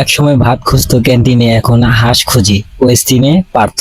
একসময় ভাত খুঁজতো ক্যান্টিনে, এখন হাঁস খুঁজি। ওয়েস্টিনে পার্থ।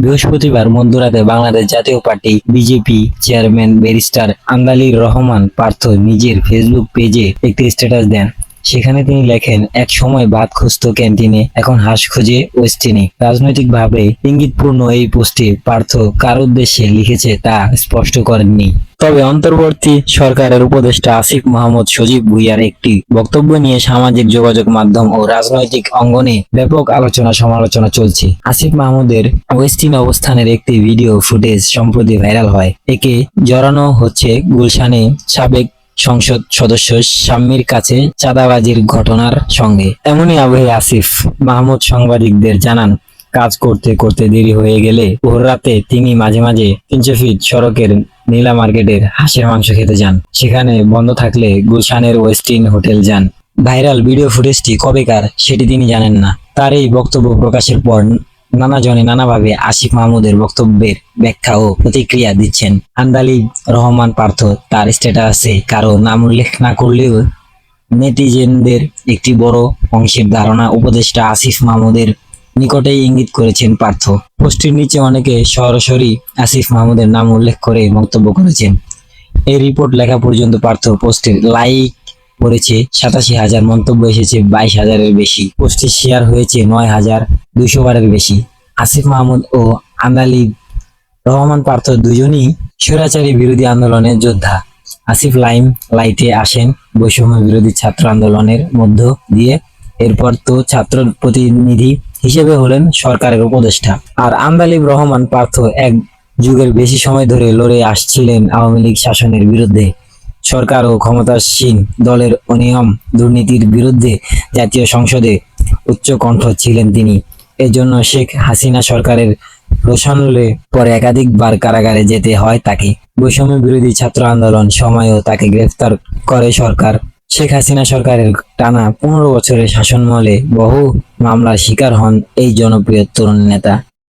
বৃহস্পতিবার মধ্যরাতে Bangladesh Jatiya party, BJP chairman barrister Andalib Rahman Partho নিজের ফেসবুক পেজে একটি স্ট্যাটাস দেন। সেখানে তিনি লেখেন, এক সময় ভাত খুঁজতো ক্যান্টিনে এখন হাঁস খুঁজে ওয়েস্টিনে। রাজনৈতিকভাবে ইঙ্গিতপূর্ণ এই পোস্টে পার্থ কার উদ্দেশ্যে লিখেছে তা স্পষ্ট করেননি। তবে অন্তর্বর্তী সরকারের উপদেষ্টা আসিফ মোহাম্মদ সজীব ভুইয়ার একটি বক্তব্য নিয়ে সামাজিক যোগাযোগ মাধ্যম ও রাজনৈতিক অঙ্গনে ব্যাপক আলোচনা সমালোচনা চলছে। আসিফ মাহমুদের ওয়েস্টিন অবস্থানের একটি ভিডিও ফুটেজ সম্প্রতি ভাইরাল হয়। একে জড়ানো হচ্ছে গুলশানে সাবেক সংসদ সদস্য শাম্মীর কাছে চাঁদাবাজির ঘটনার সঙ্গে। এমনই আবহে আসিফ মাহমুদ সাংবাদিকদের জানান, কাজ করতে করতে দেরি হয়ে গেলে ভোর রাতে তিনি মাঝে মাঝে তিনশো ফিট সড়কের নীলা মার্কেটের হাঁসের মাংস খেতে যান। সেখানে বন্ধ থাকলে গুলশানের ওয়েস্টিন হোটেল যান। ভাইরাল ভিডিও ফুটেজটি কবেকার সেটি তিনি জানেন না। তার এই বক্তব্য প্রকাশের পর নানা জনে নানাভাবে আসিফ মাহমুদের বক্তব্যের ব্যাখ্যা ও প্রতিক্রিয়া দিচ্ছেন। আন্দালি রহমান পার্থ তার স্ট্যাটাসে কারও নাম উল্লেখ না করলেও নেটিজেনদের একটি বড় অংশের ধারণা উপদেষ্টা আসিফ মাহমুদের নিকটেই ইঙ্গিত করেছেন পার্থ। পোস্টটির নিচে অনেকে সরাসরি আসিফ মাহমুদের নাম উল্লেখ করে মন্তব্য করেছেন। এই রিপোর্ট লেখা পর্যন্ত পার্থ পোস্টের লাইক করেছে সাতাশি হাজার মন্তব্য এসেছে, বাইশ হাজারের বেশি। পোস্টে শেয়ার হয়েছে নয় হাজার দুইশো বারের বেশি। আসিফ মাহমুদ ও আন্দালি রহমান পার্থ দুজনই স্বৈরাচারী বিরোধী আন্দোলনের যোদ্ধা। আসিফ লাইম লাইটে আসেন বৈষম্য বিরোধী ছাত্র আন্দোলনের মধ্য দিয়ে। এরপর তো ছাত্র প্রতিনিধি হিসেবে হলেন সরকারের উপদেষ্টা। আর আন্দালিব রহমান পার্থ এক যুগের বেশি সময় ধরে লড়ে আসছিলেন আওয়ামী লীগ শাসনের বিরুদ্ধে। সরকার ও ক্ষমতাসীন দলের অনিয়ম দুর্নীতির বিরুদ্ধে জাতীয় সংসদে উচ্চ কণ্ঠ ছিলেন তিনি। এজন্য শেখ হাসিনা সরকারের রোশনলে পরে একাধিকবার কারাগারে যেতে হয় তাকে। বৈষম্য বিরোধী ছাত্র আন্দোলন সময়ও তাকে গ্রেফতার করে সরকার। শেখ হাসিনা সরকারের টানা পনেরো বছরের শাসনমলে বহু মামলার শিকার হন এই জনপ্রিয় তরুণ নেতা।